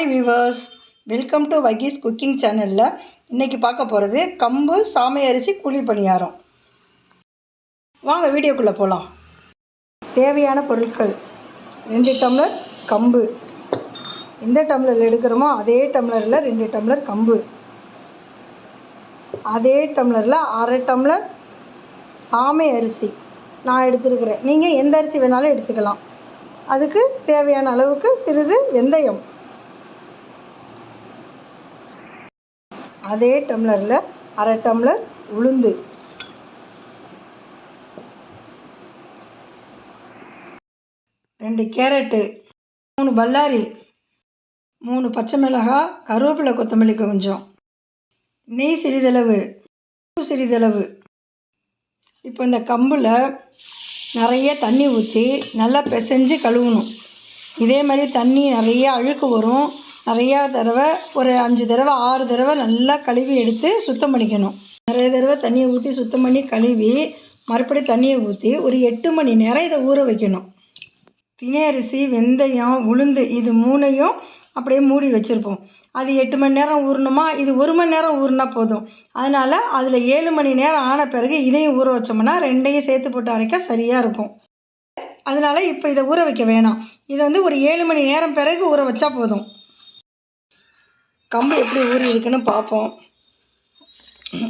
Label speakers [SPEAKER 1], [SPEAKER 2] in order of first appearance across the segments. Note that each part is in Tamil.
[SPEAKER 1] Hi viewers welcome to Vakees cooking சேனலில் இன்றைக்கி பார்க்க போகிறது கம்பு சாமை அரிசி குழி பணியாரம். வாங்க வீடியோக்குள்ளே போகலாம் தேவையான பொருட்கள். ரெண்டு டம்ளர் கம்பு. எந்த டம்ளரில் எடுக்கிறோமோ அதே டம்ளரில் ரெண்டு டம்ளர் கம்பு. அதே டம்ளரில் அரை டம்ளர் சாமை அரிசி நான் எடுத்துருக்கிறேன். நீங்கள் எந்த அரிசி வேணாலும் எடுத்துக்கலாம். அதுக்கு தேவையான அளவுக்கு சிறிது வெந்தயம். அதே டம்ளரில் அரை டம்ளர் உளுந்து. ரெண்டு கேரட்டு மூணு பல்லாரி மூணு பச்சை மிளகாய் கருவேப்பிலை கொத்தமல்லி கொஞ்சம். நெய் சிறிதளவு உப்பு சிறிதளவு. இப்போ இந்த கம்பில் நிறைய தண்ணி ஊற்றி நல்லா பிசைஞ்சு கழுவணும். இதே மாதிரி தண்ணி நிறைய அழுக்கு வரும். நிறையா தடவை ஒரு அஞ்சு தடவை ஆறு தடவை நல்லா கழுவி எடுத்து சுத்தம் பண்ணிக்கணும். நிறைய தடவை தண்ணியை ஊற்றி சுத்தம் பண்ணி கழுவி மறுபடியும் தண்ணியை ஊற்றி ஒரு எட்டு மணி நேரம் இதை ஊற வைக்கணும். தினை அரிசி வெந்தயம் உளுந்து இது மூணையும் அப்படியே மூடி வச்சுருப்போம். அது எட்டு மணி நேரம் ஊறணுமா? இது ஒரு மணி நேரம் ஊறினா போதும். அதனால் அதில் ஏழு மணி நேரம் ஆன பிறகு இதையும் ஊற வச்சோம்னா ரெண்டையும் சேர்த்து போட்டு அரைக்க சரியாக இருக்கும். அதனால் இப்போ இதை ஊற வைக்க வேணாம். இதை வந்து ஒரு ஏழு மணி நேரம் பிறகு ஊற வச்சா போதும். கம்பு எப்படி ஊறி இருக்குன்னு பார்ப்போம்.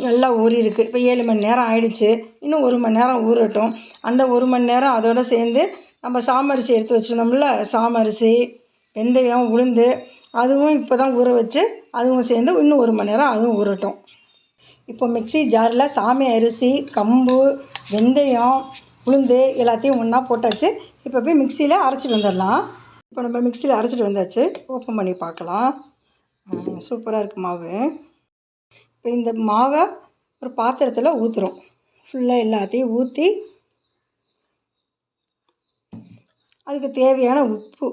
[SPEAKER 1] நல்லா ஊறி இருக்குது இப்போ ஏழு மணி நேரம் ஆயிடுச்சு. இன்னும் ஒரு மணி நேரம் ஊறட்டும். அந்த ஒரு மணி நேரம் அதோடு சேர்ந்து நம்ம சாமரிசி எடுத்து வச்சுருந்தோம்ல சாமரிசி வெந்தயம் உளுந்து அதுவும் இப்போ தான் ஊற வச்சு அதுவும் சேர்ந்து இன்னும் ஒரு மணி நேரம் அதுவும் ஊறட்டும். இப்போ மிக்சி ஜாரில் சாமி அரிசி கம்பு வெந்தயம் உளுந்து எல்லாத்தையும் ஒன்றா போட்டாச்சு. இப்போ போய் மிக்சியில் அரைச்சிட்டு வந்துடலாம். இப்போ நம்ம மிக்சியில் அரைச்சிட்டு வந்தாச்சு. ஓப்பன் பண்ணி பார்க்கலாம். சூப்பராக இருக்குது மாவு. இப்போ இந்த மாவை ஒரு பாத்திரத்தில் ஊற்றுறோம் ஃபுல்லாக எல்லாத்தையும் ஊற்றி அதுக்கு தேவையான உப்பு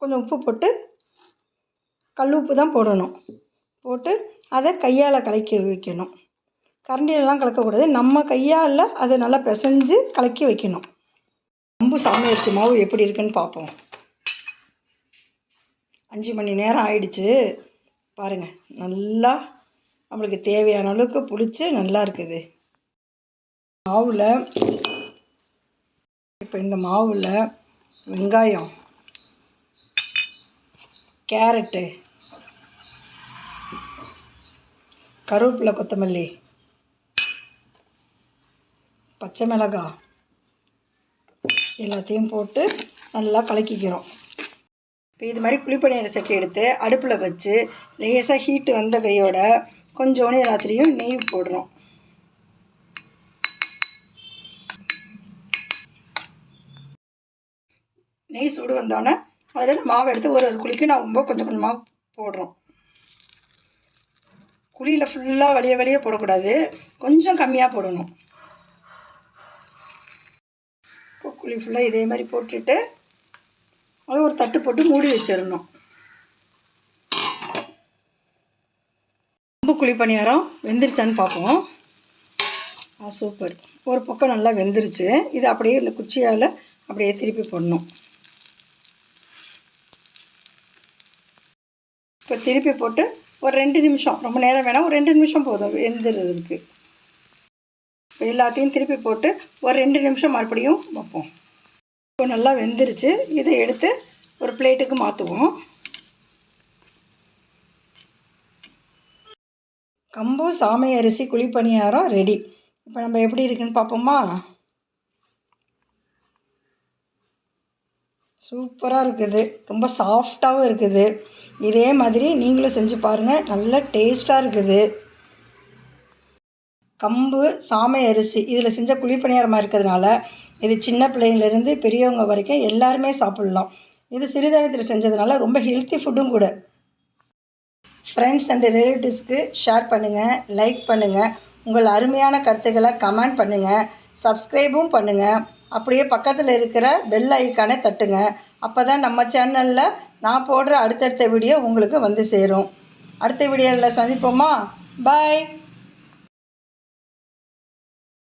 [SPEAKER 1] கொஞ்சம் உப்பு போட்டு கல் உப்பு தான் போடணும். போட்டு அதை கையால் கலக்கி வைக்கணும். கரண்டிலலாம் கலக்கக்கூடாது. நம்ம கையால் அதை நல்லா பிசைஞ்சு கலக்கி வைக்கணும். ரொம்ப சாமி மாவு எப்படி இருக்குன்னு பார்ப்போம் அஞ்சு மணி நேரம் ஆயிடுச்சு. பாருங்கள் நல்லா நம்மளுக்கு தேவையான அளவுக்கு புளிச்சு நல்லா இருக்குது. மாவில் இப்போ இந்த மாவில் வெங்காயம் கேரட்டு கருவேப்பிலை கொத்தமல்லி பச்சை மிளகாய் எல்லாத்தையும் போட்டு நல்லா கலக்கிக்கிறோம். இப்போ இது மாதிரி குழிப்பணியார சட்டி எடுத்து அடுப்பில் வச்சு லேசாக ஹீட்டு வந்த கையோட கொஞ்சோண்டு ராத்திரியும் நெய் போடுறோம். நெய் சூடு வந்தோடனே அதில் மாவு எடுத்து ஒரு ஒரு குழிக்கு நான் ரொம்ப கொஞ்சம் கொஞ்சமாக போடுறோம். குழியில் ஃபுல்லாக வழிய வழிய போடக்கூடாது. கொஞ்சம் கம்மியாக போடணும். குழி ஃபுல்லாக இதே மாதிரி போட்டுட்டு அது ஒரு தட்டு போட்டு மூடி வச்சிடணும். ரொம்ப குழி பணியாரம் வெந்துருச்சான்னு பார்ப்போம். ஆ சூப்பர். ஒரு பக்கம் நல்லா வெந்துருச்சு. இது அப்படியே இந்த குச்சியால் அப்படியே திருப்பி போடணும். இப்போ திருப்பி போட்டு ஒரு ரெண்டு நிமிஷம். ரொம்ப நேரம் வேணாம். ஒரு ரெண்டு நிமிஷம் போதும் வெந்துடுறதுக்கு இப்போ எல்லாத்தையும் திருப்பி போட்டு ஒரு ரெண்டு நிமிஷம் மறுபடியும் வைப்போம். இப்போ நல்லா வெந்துருச்சு. இதை எடுத்து ஒரு பிளேட்டுக்கு மாற்றுவோம் கம்பு சாமை அரிசி குழிப்பணியாரம் ரெடி இப்போ நம்ம எப்படி இருக்குன்னு பார்ப்போமா? சூப்பராக இருக்குது. ரொம்ப சாஃப்டாகவும் இருக்குது. இதே மாதிரி நீங்களும் செஞ்சு பாருங்கள் நல்ல டேஸ்ட்டாக இருக்குது. கம்பு சாமை அரிசி இதில் செஞ்ச குழிப்பணியாரமாக இருக்கிறதுனால இது சின்ன பிள்ளைங்கள்லேருந்து பெரியவங்க வரைக்கும் எல்லாருமே சாப்பிட்லாம். இது சிறுதானியத்தில் செஞ்சதுனால ரொம்ப ஹெல்த்தி ஃபுட்டும் கூட. ஃப்ரெண்ட்ஸ் அண்ட் ரிலேட்டிவ்ஸ்க்கு ஷேர் பண்ணுங்கள் லைக் பண்ணுங்கள் உங்கள் அருமையான கருத்துக்களை கமெண்ட் பண்ணுங்கள் சப்ஸ்கிரைபும் பண்ணுங்கள் அப்படியே பக்கத்தில் இருக்கிற பெல் ஐக்கானை தட்டுங்க. அப்போ தான் நம்ம சேனலில் நான் போடுற அடுத்தடுத்த வீடியோ உங்களுக்கு வந்து சேரும். அடுத்த வீடியோவில் சந்திப்போமா? பாய்